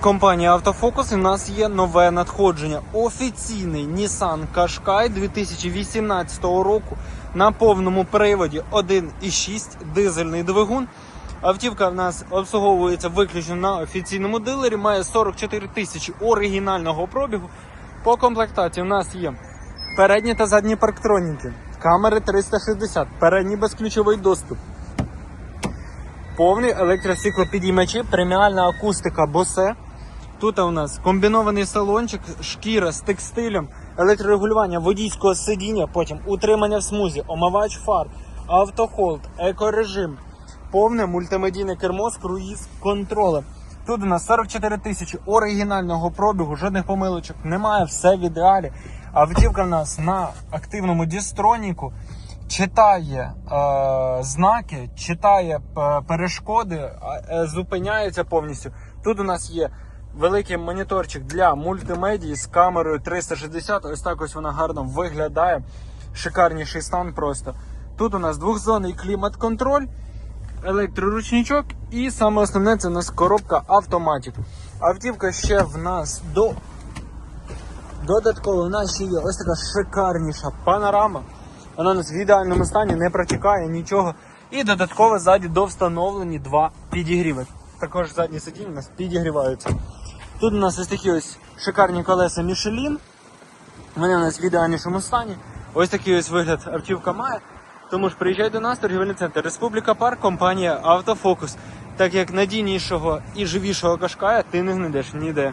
Компанія Автофокус. І в нас є нове надходження. Офіційний Nissan Qashqai 2018 року на повному приводі 1,6 дизельний двигун. Автівка в нас обслуговується виключно на офіційному дилері, має 44 тисячі оригінального пробігу. По комплектації в нас є передні та задні парктроніки, камери 360, передній безключовий доступ, повний електростеклопідіймачі, преміальна акустика Bose. Тут у нас комбінований салончик, шкіра з текстилем, електрорегулювання водійського сидіння, потім утримання в смузі, омивач фар, автохолд, екорежим, повне мультимедійне кермо з круїз контролем. Тут у нас 44 тисячі оригінального пробігу, жодних помилочок немає, все в ідеалі. Автівка в нас на активному дістроніку читає е, знаки, читає е, перешкоди, е, зупиняється повністю. Тут у нас є великий моніторчик для мультимедії з камерою 360. Ось так ось вона гарно виглядає. Шикарніший стан просто. Тут у нас двохзонний клімат-контроль, електроручничок і саме основне це у нас коробка автоматик. Автівка ще в нас до Додатково в нас є ось така шикарніша панорама. Вона у нас в ідеальному стані, не протікає нічого. І додатково ззаді довстановлені два підігріви. Також задні сидіння у нас підігріваються. Тут у нас ось такі ось шикарні колеса Michelin. Вони у нас в ідеальнішому стані. Ось такий ось вигляд автівка має. Тому ж приїжджай до нас, торгівельний центр Республіка Парк, компанія Автофокус. Так як надійнішого і живішого кашкая ти не знайдеш ніде.